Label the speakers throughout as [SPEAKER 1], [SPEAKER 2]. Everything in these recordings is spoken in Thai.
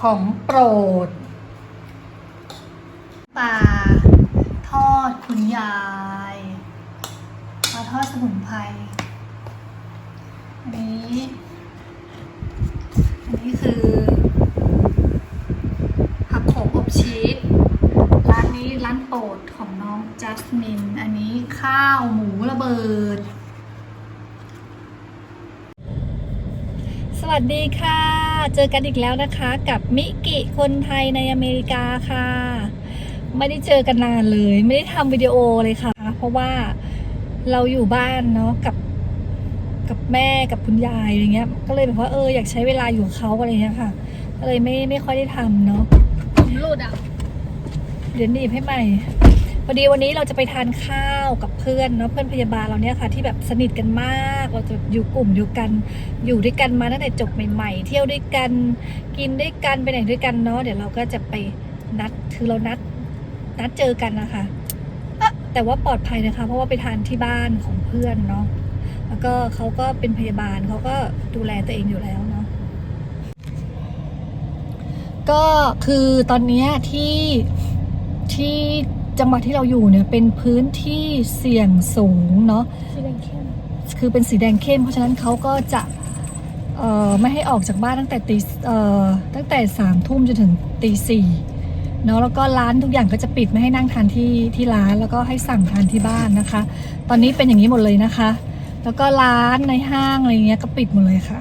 [SPEAKER 1] ของโปรด ปลาทอดคุณยายปลาทอดสมุนไพรอันนี้อันนี้คือผักโขมอบชีสร้านนี้ร้านโปรดของน้องจัสมิน อันนี้ข้าวหมูระเบิด สวัสดีค่ะ เจอกันอีกแล้วนะคะกับมิกิคนไทยในอเมริกาค่ะ ไม่ได้เจอกันนานเลย ไม่ได้ทำวิดีโอเลยค่ะ เพราะว่าเราอยู่บ้านเนาะกับกับแม่กับคุณยายอะไรเงี้ย ก็เลยแบบว่าเอออยากใช้เวลาอยู่กับเขาอะไรเงี้ยค่ะ ก็เลยไม่ไม่ค่อยได้ทำเนาะ
[SPEAKER 2] ผมหลุดอะ
[SPEAKER 1] เดี๋ยวหนีบให้ใหม่พ อดีวันนี้เราจะไปทานข้าวกับเพื่อนเนาะเพื่อนพยาบาลเราเนี่ยค่ะ ที่แบบสนิทกันมาก เราจะอยู่กลุ่มอยู่กันอยู่ด้วยกันมาตั้งแต่จบใหม่ ๆ เที่ยวด้วยกันกินด้วยกันไปไหนด้วยกันเนาะเดี๋ยวเราก็จะไปนัดคือเรานัดนัดเจอกันนะคะแต่ว่าปลอดภัยนะคะ เพราะว่าไปทานที่บ้านของเพื่อนเนาะแล้วก็เขาก็เป็นพยาบาลเขาก็ดูแลตัวเองอยู่แล้วเนาะก็คือตอนนี้ที่ที่ จังหวัดที่เราอยู่เนี่ยเป็นพื้นที่เสี่ยงสูงเนาะ
[SPEAKER 2] สีแดงเข้ม
[SPEAKER 1] คือเป็นสีแดงเข้ม เพราะฉะนั้นเขาก็จะเอ่อไม่ให้ออกจากบ้านตั้งแต่ตีเอ่อตั้งแต่สามทุ่มจนถึงตีสี่เนาะแล้วก็ร้านทุกอย่างก็จะปิดไม่ให้นั่งทานที่ที่ร้านแล้วก็ให้สั่งทานที่บ้านนะคะ ตอนนี้เป็นอย่างนี้หมดเลยนะคะ แล้วก็ร้านในห้างอะไรเงี้ยก็ปิดหมดเลยค่ะ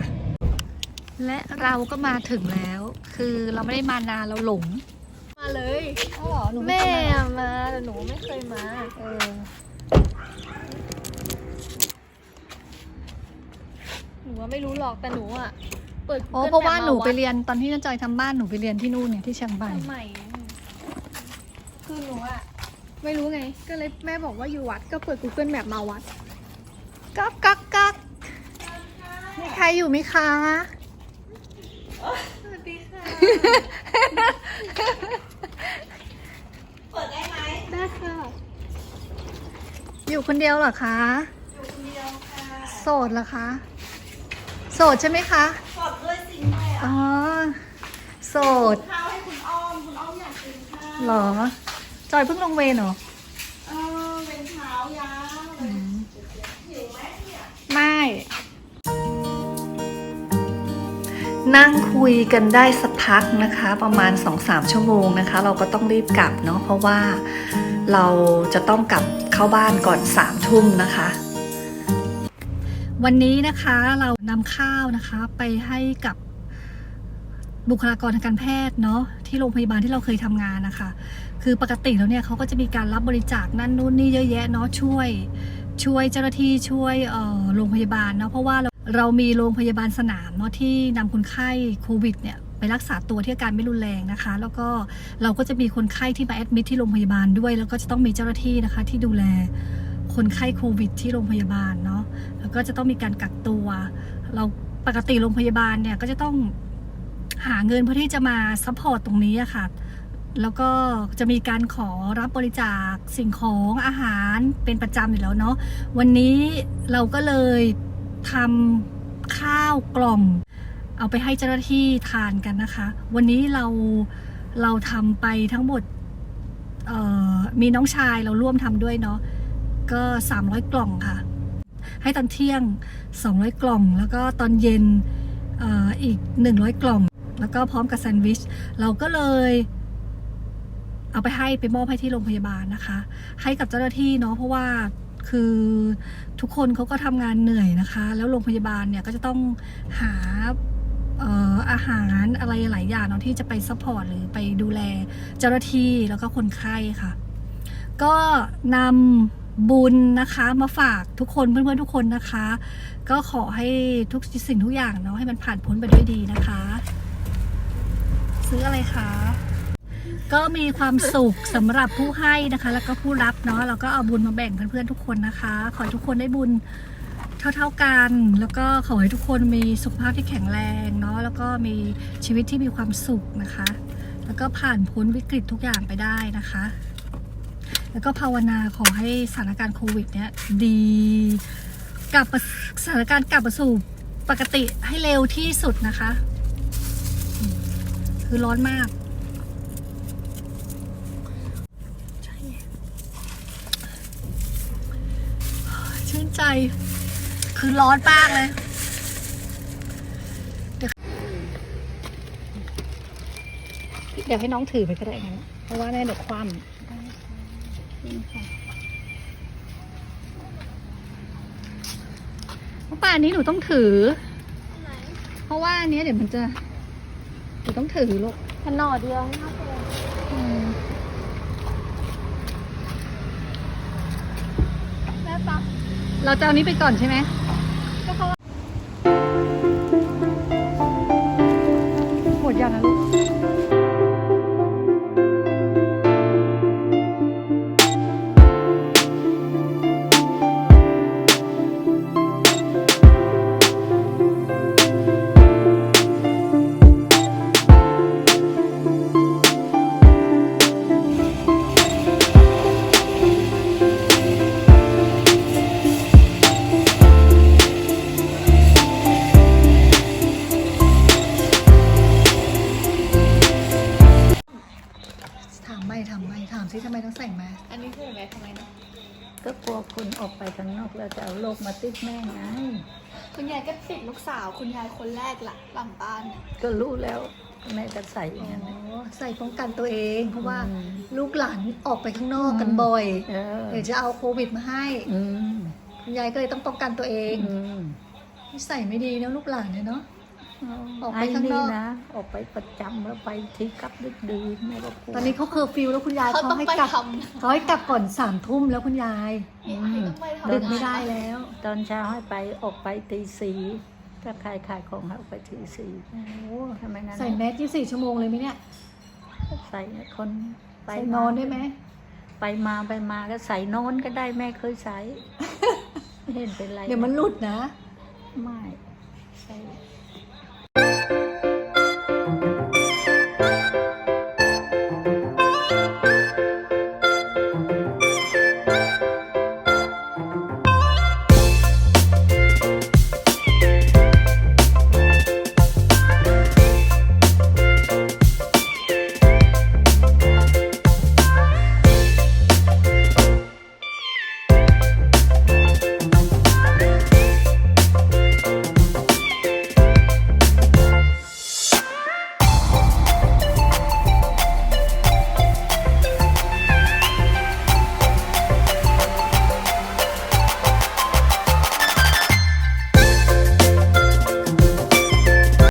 [SPEAKER 1] และเราก็มาถึงแล้ว คือเราไม่ได้มานานเราหลง
[SPEAKER 2] มา เลย
[SPEAKER 1] อ๋อเหรอหนู
[SPEAKER 2] แม่
[SPEAKER 1] ไเคยา
[SPEAKER 2] อะมาแต่หนูไม่เคยมา
[SPEAKER 1] เออ
[SPEAKER 2] หนูว่าไม่รู้หรอกแต่หนูอะ เปิด
[SPEAKER 1] อ๋อ
[SPEAKER 2] Google
[SPEAKER 1] เพราะว่าหนู
[SPEAKER 2] Map ม
[SPEAKER 1] ไปเรียนตอนที่น้าจอยทำบ้านหนูไปเรียนที่นู่นเนี่ยที่เชียงใหม่
[SPEAKER 2] ทำไมคือหนูอะ ไม่รู้ไง ก็เลยแม่บอกว่าอยู่วัดก็เปิด Google Map มาวัด
[SPEAKER 1] ก๊อกก๊อกก๊อกมีใครอยู่ไหมคะ
[SPEAKER 2] สวัสดีค่ะ
[SPEAKER 3] เปิด ได้ไหม
[SPEAKER 2] ได้ค่ะ
[SPEAKER 1] อยู่คนเดียวเหรอคะ
[SPEAKER 3] อยู่คนเดียวค่ะ
[SPEAKER 1] โสดเหรอคะ โสดใช่ไหมคะ
[SPEAKER 3] สดด้วยจริงด้วยอะ
[SPEAKER 1] อ๋อ โสด
[SPEAKER 3] ข้าวให้คุณอ้อม คุณอ้อมอยากกินข้าว
[SPEAKER 1] เหรอ จอยเพิ่งลงเวรเหรอ
[SPEAKER 3] เออเป็นเท้ายาวเลยหิวไหมเนี่ย
[SPEAKER 1] ไม่ นั่งคุยกันได้สักพักนะคะ ประมาณ 2-3 ชั่วโมงนะคะ เราก็ต้องรีบกลับเนาะเพราะว่า เราจะต้องกลับเข้าบ้านก่อน3ทุ่มนะคะ วันนี้นะคะเรานำข้าวนะคะไปให้กับบุคลากรทางการแพทย์เนาะที่โรงพยาบาลที่เราเคยทำงานนะคะ คือปกติแล้วเนี่ยเขาก็จะมีการรับบริจาคนั่นนู่นนี่เยอะแยะเนาะช่วยช่วยเจ้าหน้าที่ช่วยโรงพยาบาลเนาะเพราะว่าเราเรามีโรงพยาบาลสนามเนาะที่นำคนไข้โควิดเนี่ย ไปรักษาตัวที่อาการไม่รุนแรงนะคะ แล้วก็เราก็จะมีคนไข้ที่มาแอดมิทที่โรงพยาบาลด้วย แล้วก็จะต้องมีเจ้าหน้าที่นะคะ ที่ดูแลคนไข้โควิด ที่โรงพยาบาลเนาะแล้วก็จะต้องมีการกักตัว เราปกติโรงพยาบาลเนี่ยก็จะต้องหาเงินเพื่อที่จะมาซัพพอร์ตตรงนี้อะค่ะแล้วก็จะมีการขอรับบริจาคสิ่งของอาหารเป็นประจำอยู่แล้วเนาะวันนี้เราก็เลยทำข้าวกล่อง เอาไปให้เจ้าหน้าที่ทานกันนะคะ วันนี้เราเราทำไปทั้งหมดมีน้องชายเราร่วมทำด้วยเนาะก็ 300 กล่องค่ะ ให้ตอนเที่ยง 200 กล่อง แล้วก็ตอนเย็นออีก 100 กล่อง แล้วก็พร้อมกับแซนด์วิช เราก็เลยเอาไปให้ไปมอบให้ที่โรงพยาบาลนะคะ ให้กับเจ้าหน้าที่เนาะเพราะว่าคือทุกคนเขาก็ทำงานเหนื่อยนะคะ แล้วโรงพยาบาลเนี่ยก็จะต้องหา อาหารอะไรหลายอย่างเนาะที่จะไปซัพพอร์ตหรือไปดูแลเจ้าหน้าที่แล้วก็คนไข้ค่ะ ก็นำบุญนะคะมาฝากทุกคนเพื่อนๆทุกคนนะคะ ก็ขอให้ทุกสิ่งทุกอย่างเนาะให้มันผ่านพ้นไปด้วยดีนะคะ ซื้ออะไรคะก็มีความสุขสำหรับผู้ให้นะคะ แล้วก็ผู้รับเนาะเราก็เอาบุญมาแบ่งเพื่อนๆทุกคนนะคะ ขอทุกคนได้บุญ เท่า ๆกัน แล้วก็ขอให้ทุกคนมีสุขภาพที่แข็งแรงเนาะแล้วก็มีชีวิตที่มีความสุขนะคะ แล้วก็ผ่านพ้นวิกฤตทุกอย่างไปได้นะคะ แล้วก็ภาวนาขอให้สถานการณ์โควิดเนี้ยดีกลับมาสถานการณ์กลับมาสู่ปกติให้เร็วที่สุดนะคะ คือร้อนมากใช่ชื่นใจ คือร้อนมากเลยเดี๋ยวให้น้องถือไปก็ได้งั้นเพราะว่าแน่เดี๋ยวคว่ำนี่ค่ะน้องป่านนี้หนูต้องถือ เพราะว่าอันนี้เดี๋ยวมันจะหนูต้องถือลูก
[SPEAKER 2] ขนอเดียวน่าจะ
[SPEAKER 1] อืม
[SPEAKER 2] แม่ปะ
[SPEAKER 1] เราจะเอานี้ไปก่อนใช่ไหม
[SPEAKER 4] ข้างนอกแล้วจะเอาโรคมาติดแม่ไง
[SPEAKER 2] คุณยายก็ติดลูกสาวคุณยายคนแรกละหลังบ้าน
[SPEAKER 4] ก็รู้แล้วแม่ก็ใส่อย่างนั้น
[SPEAKER 1] อ๋
[SPEAKER 4] น่ะ
[SPEAKER 1] อใส่ป้องกันตัวเอง เพราะว่า
[SPEAKER 4] อืม
[SPEAKER 1] ลูกหลานออกไปข้างนอกกันบ่อย
[SPEAKER 4] เออ
[SPEAKER 1] เดี๋ยวจะเอาโควิดมาให้
[SPEAKER 4] อืม
[SPEAKER 1] คุณยายก็เลยต้องป้องกันตัวเอง
[SPEAKER 4] อืม
[SPEAKER 1] นิสัยไม่ดีนะลูกหลานเนี่ยเนาะ ออกไป
[SPEAKER 4] ไอ้
[SPEAKER 1] ข้างนอก
[SPEAKER 4] นะ ออกไปประจำแล้วไปที่กลับดึกดื่นแม่ก็กลัว
[SPEAKER 1] ตอนนี้เขาเคอร์ฟิวแล้วคุณยาย
[SPEAKER 2] เขา
[SPEAKER 1] เขา
[SPEAKER 2] ต้อง
[SPEAKER 1] ให้
[SPEAKER 2] ไป
[SPEAKER 1] กลับ
[SPEAKER 2] ท
[SPEAKER 1] เขาให้กลับก่อนสามทุ่มแล้วคุณยาย
[SPEAKER 4] อืำม
[SPEAKER 2] ต้องไปทำ
[SPEAKER 1] ดึกไม่ได้แล้ว
[SPEAKER 4] ตอนเช้าให้ไปออกไปตีสี่ถ้าขายขายของให้ออกไปตีสี่
[SPEAKER 1] โอ้โห
[SPEAKER 4] ทำไมงั้น
[SPEAKER 1] ใส่แมสยี่สี่ชั่วโมงเลยไหมเนี่ย
[SPEAKER 4] ใส่คนไป
[SPEAKER 1] ใส่นอนได้ไหม
[SPEAKER 4] ไปมาไปมาก็ใส่นอนก็ได้แม่เคยใส่ไม่เห็นเป็นไร
[SPEAKER 1] เดี๋ยวมันหลุดนะ
[SPEAKER 4] ไม่ใส่